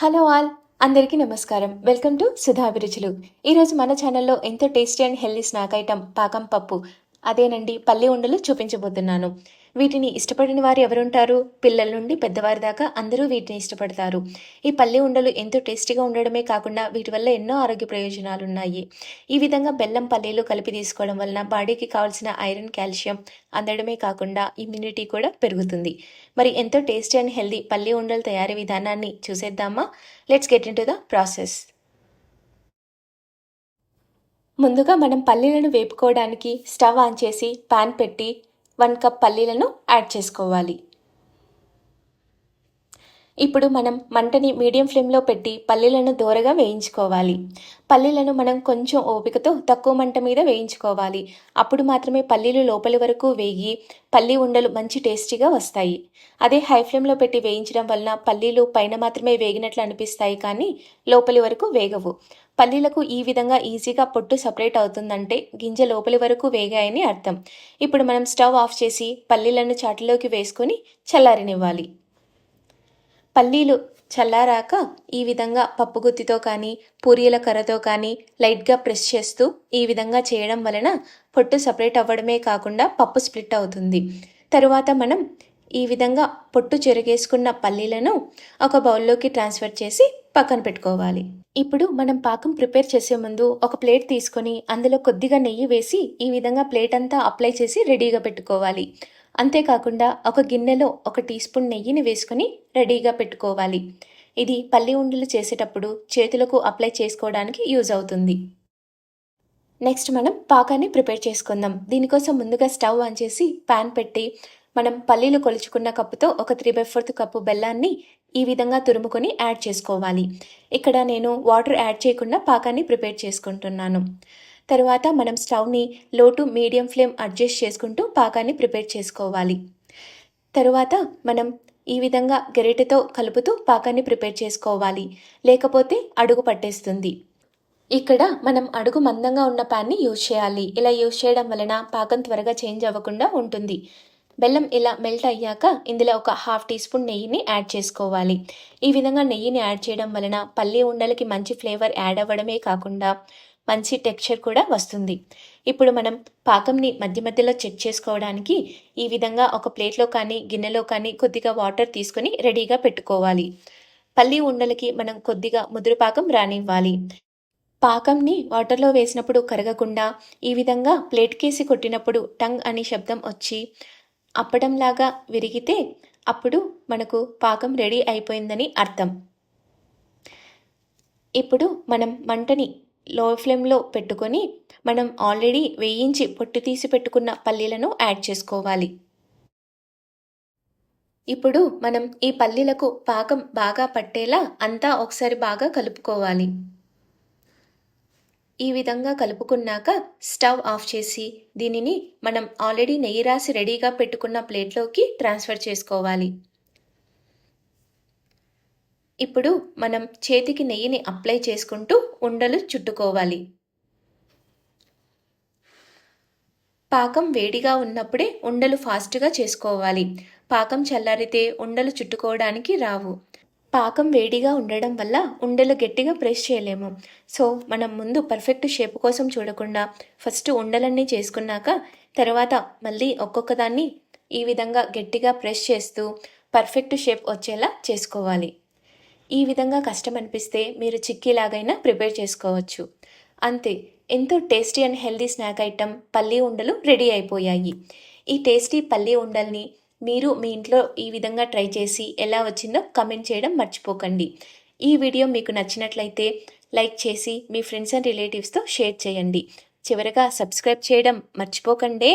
Hello all అందరికీ నమస్కారం. Welcome to Sudha అభిరుచులు ఈరోజు మన ఛానల్లో ఎంతో tasty and healthy snack item పాకం పప్పు అదేనండి పల్లి ఉండలు చూపించబోతున్నాను. వీటిని ఇష్టపడిన వారు ఎవరుంటారు? పిల్లల నుండి పెద్దవారి దాకా అందరూ వీటిని ఇష్టపడతారు. ఈ పల్లి ఉండలు ఎంతో టేస్టీగా ఉండడమే కాకుండా వీటి వల్ల ఎన్నో ఆరోగ్య ప్రయోజనాలు ఉన్నాయి ఈ విధంగా బెల్లం పల్లీలు కలిపి తీసుకోవడం వలన బాడీకి కావాల్సిన ఐరన్ కాల్షియం అందడమే కాకుండా ఇమ్యూనిటీ కూడా పెరుగుతుంది. మరి ఎంతో టేస్టీ అండ్ హెల్దీ పల్లి ఉండల తయారీ విధానాన్ని చూసేద్దామా? Let's get into the process. ముందుగా మనం పల్లీలను వేపుకోవడానికి స్టవ్ ఆన్ చేసి పాన్ పెట్టి వన్ కప్ పల్లీలను యాడ్ చేసుకోవాలి. ఇప్పుడు మనం మంటని మీడియం ఫ్లేమ్లో పెట్టి పల్లీలను దూరగా వేయించుకోవాలి. పల్లీలను మనం కొంచెం ఓపికతో తక్కువ మంట మీద వేయించుకోవాలి. అప్పుడు మాత్రమే పల్లీలు లోపలి వరకు వేగి పల్లీ ఉండలు మంచి టేస్టీగా వస్తాయి. అదే హై ఫ్లేమ్లో పెట్టి వేయించడం వలన పల్లీలు పైన మాత్రమే వేగినట్లు అనిపిస్తాయి కానీ లోపలి వరకు వేగవు. పల్లీలకు ఈ విధంగా ఈజీగా పొట్టు సపరేట్ అవుతుందంటే గింజ లోపలి వరకు వేగాయని అర్థం. ఇప్పుడు మనం స్టవ్ ఆఫ్ చేసి పల్లీలను చాటులోకి వేసుకొని చల్లారినివ్వాలి. పల్లీలు చల్లారాక ఈ విధంగా పప్పుగుత్తితో కానీ పూరీల కర్రతో కానీ లైట్గా ప్రెస్ చేస్తూ ఈ విధంగా చేయడం వలన పొట్టు సపరేట్ అవ్వడమే కాకుండా పప్పు స్ప్లిట్ అవుతుంది. తరువాత మనం ఈ విధంగా పొట్టు చెరిగేసుకున్న పల్లీలను ఒక బౌల్లోకి ట్రాన్స్ఫర్ చేసి పక్కన పెట్టుకోవాలి. ఇప్పుడు మనం పాకం ప్రిపేర్ చేసే ముందు ఒక ప్లేట్ తీసుకొని అందులో కొద్దిగా నెయ్యి వేసి ఈ విధంగా ప్లేట్ అంతా అప్లై చేసి రెడీగా పెట్టుకోవాలి. అంతేకాకుండా ఒక గిన్నెలో ఒక టీ స్పూన్ నెయ్యిని వేసుకొని రెడీగా పెట్టుకోవాలి. ఇది పల్లి ఉండలు చేసేటప్పుడు చేతులకు అప్లై చేసుకోవడానికి యూజ్ అవుతుంది. నెక్స్ట్ మనం పాకాన్ని ప్రిపేర్ చేసుకుందాం. దీనికోసం ముందుగా స్టవ్ ఆన్ చేసి పాన్ పెట్టి మనం పల్లీలు కొలుచుకున్న కప్పుతో ఒక త్రీ బై ఫోర్త్ కప్పు బెల్లాన్ని ఈ విధంగా తురుముకొని యాడ్ చేసుకోవాలి. ఇక్కడ నేను వాటర్ యాడ్ చేయకుండా పాకాన్ని ప్రిపేర్ చేసుకుంటున్నాను. తరువాత మనం స్టవ్ని లో టు మీడియం ఫ్లేమ్ అడ్జస్ట్ చేసుకుంటూ పాకాన్ని ప్రిపేర్ చేసుకోవాలి. తరువాత మనం ఈ విధంగా గరిటెతో కలుపుతూ పాకాన్ని ప్రిపేర్ చేసుకోవాలి. లేకపోతే అడుగు పట్టేస్తుంది. ఇక్కడ మనం అడుగు మందంగా ఉన్న ప్యాన్ని యూజ్ చేయాలి. ఇలా యూజ్ చేయడం వలన పాకం త్వరగా చేంజ్ అవ్వకుండా ఉంటుంది. బెల్లం ఇలా మెల్ట్ అయ్యాక ఇందులో ఒక హాఫ్ టీ స్పూన్ నెయ్యిని యాడ్ చేసుకోవాలి. ఈ విధంగా నెయ్యిని యాడ్ చేయడం వలన పల్లి ఉండలకి మంచి ఫ్లేవర్ యాడ్ అవ్వడమే కాకుండా మంచి టెక్స్చర్ కూడా వస్తుంది. ఇప్పుడు మనం పాకంని మధ్య మధ్యలో చెక్ చేసుకోవడానికి ఈ విధంగా ఒక ప్లేట్లో కానీ గిన్నెలో కానీ కొద్దిగా వాటర్ తీసుకొని రెడీగా పెట్టుకోవాలి. పల్లి ఉండలకి మనం కొద్దిగా ముదురు పాకం రానివ్వాలి. పాకంని వాటర్లో వేసినప్పుడు కరగకుండా ఈ విధంగా ప్లేట్ కేసి కొట్టినప్పుడు టంగ్ అని శబ్దం వచ్చి అప్పడంలాగా విరిగితే అప్పుడు మనకు పాకం రెడీ అయిపోయిందని అర్థం. ఇప్పుడు మనం మంటని లో ఫ్లేమ్లో పెట్టుకొని మనం ఆల్రెడీ వేయించి పొట్టు తీసి పెట్టుకున్న పల్లీలను యాడ్ చేసుకోవాలి. ఇప్పుడు మనం ఈ పల్లీలకు పాకం బాగా పట్టేలా అంతా ఒకసారి బాగా కలుపుకోవాలి. ఈ విధంగా కలుపుకున్నాక స్టవ్ ఆఫ్ చేసి దీనిని మనం ఆల్రెడీ నెయ్యి రాసి రెడీగా పెట్టుకున్న ప్లేట్లోకి ట్రాన్స్ఫర్ చేసుకోవాలి. ఇప్పుడు మనం చేతికి నెయ్యిని అప్లై చేసుకుంటూ ఉండలు చుట్టుకోవాలి. పాకం వేడిగా ఉన్నప్పుడే ఉండలు ఫాస్ట్గా చేసుకోవాలి. పాకం చల్లారితే ఉండలు చుట్టుకోవడానికి రావు. పాకం వేడిగా ఉండడం వల్ల ఉండలు గట్టిగా ప్రెస్ చేయలేము. సో మనం ముందు పర్ఫెక్ట్ షేప్ కోసం చూడకుండా ఫస్ట్ ఉండలన్నీ చేసుకున్నాక తర్వాత మళ్ళీ ఒక్కొక్క దాన్ని ఈ విధంగా గట్టిగా ప్రెస్ చేస్తూ పర్ఫెక్ట్ షేప్ వచ్చేలా చేసుకోవాలి. ఈ విధంగా కష్టం అనిపిస్తే మీరు చిక్కీలాగైనా ప్రిపేర్ చేసుకోవచ్చు. అంతే ఎంతో tasty and healthy snack item పల్లీ ఉండలు రెడీ అయిపోయాయి. ఈ టేస్టీ పల్లీ ఉండల్ని మీరు మీ ఇంట్లో ఈ విధంగా ట్రై చేసి ఎలా వచ్చిందో కమెంట్ చేయడం మర్చిపోకండి. ఈ వీడియో మీకు నచ్చినట్లయితే లైక్ చేసి మీ ఫ్రెండ్స్ అండ్ రిలేటివ్స్తో షేర్ చేయండి. చివరగా సబ్స్క్రైబ్ చేయడం మర్చిపోకండే.